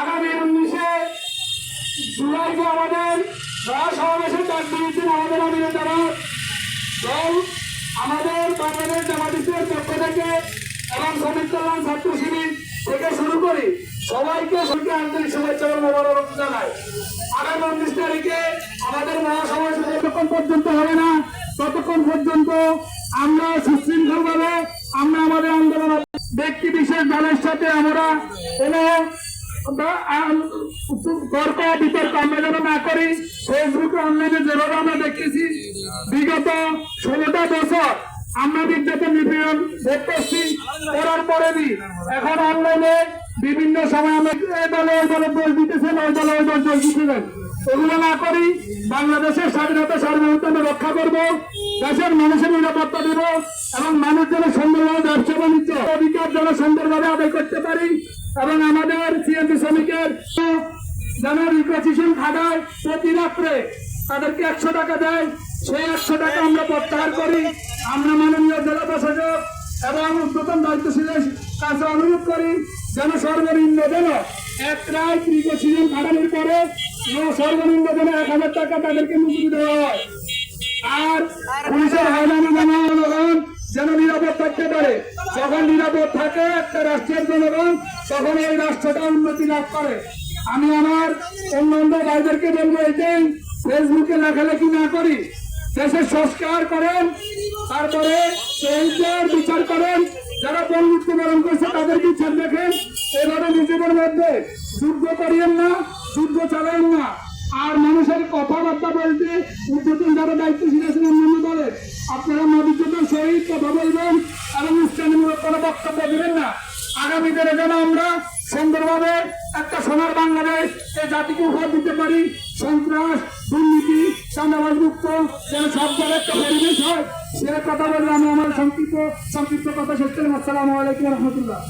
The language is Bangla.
আগামী উনিশে জুলাই যে আমাদের মহাসমাবেশের ডাক দিয়েছেন আমাদের এবং শ্রমিক ছাত্র শিবির থেকে শুরু করি সবাইকে সবাইকে আন্তরিক শুভেচ্ছা এবং মোবারক জানাই। আগামী উনিশ তারিখে আমাদের মহাসমাবেশ যতক্ষণ পর্যন্ত হবে না, ততক্ষণ পর্যন্ত আমরা সুশৃঙ্খল ভাবে আমরা আমাদের আন্দোলন ব্যক্তি বিশেষ দলের সাথে আমরা কোনো তর্ক বিতর্ক আমরা না করি ফেসবুকে অনলাইনে যেভাবে আমরা দেখতেছি, বিগত ষোলোটা বছর আমরা নির্যাতন নিপীড়ন ভোগ করছি করার পরে এখন অনলাইনে বিভিন্ন সময় আমরা এই দলে ওই দলে দোষ দিতেছেন, ওই দলে ওই দল দোষ দিতেছেন। এগুলো না করি, বাংলাদেশের স্বাধীনতা সার্বভৌমত্ব রক্ষা করব। দেশের মানুষের নিরাপত্তা দেব এবং মানুষ যেন সুন্দরভাবে ব্যবসা বাণিজ্য, অধিকার যেন সুন্দরভাবে আদায় করতে পারি এবং আমাদের সিএনসি শ্রমিকের যেন রিকোসিশন খাটায় প্রতি রাত্রে তাদেরকে একশো টাকা দেয়। সেই একশো টাকা আমরা প্রত্যাহার করি। আমরা মাননীয় জেলা প্রশাসক এবং উদ্যতন দায়িত্বশীলের কাছে অনুরোধ করি যেন সর্বনিম্ন যেন এক রায় রিকোসিশন খাটানোর পরে সর্বনিম্ন যেন এক হাজার টাকা তাদেরকে মুক্তি দেওয়া হয়। আর পুলিশের হয়রানি জনগণ যেন নিরাপদ থাকতে পারে। যখন নিরাপদ থাকে একটা রাষ্ট্রের জনগণ তখন এই রাষ্ট্রটা উন্নতি লাভ করে। আমি আমার অন্যান্য ভাইদেরকে বলব এটাই ফেসবুকে লেখালেখি না করি দেশের সংস্কার করেন তারপরে শহীদদের বিচার করেন যারা বন্ধুত্ব পালন করছে তাদের বিচার দেখেন এভাবে নিজেদের মধ্যে যুদ্ধ করিয়েন না যুদ্ধ চালাইন না। আর মানুষের কথাবার্তা বলতে উদ্যোতন যারা দায়িত্বশীল আছেন অন্যান্য দলে, আপনারা মধুচোদ্দের সহিত কথা বলবেন এবং উস্কানিমূলক কোনো বক্তব্য দেবেন না। আগামী দিনে যেন আমরা সুন্দরভাবে একটা সোনার বাংলাদেশ, এই জাতিকে উপহার দিতে পারি। সন্ত্রাস, দুর্নীতি চাঁদাবাজ মুক্ত যেন সব জায়গায় একটা পরিবেশ হয়, সে কথা বললে আমি আমার সংক্ষিপ্ত সংক্ষিপ্ত কথা শেষ করলাম আসসালামু আলাইকুম রহমতুল্লাহ।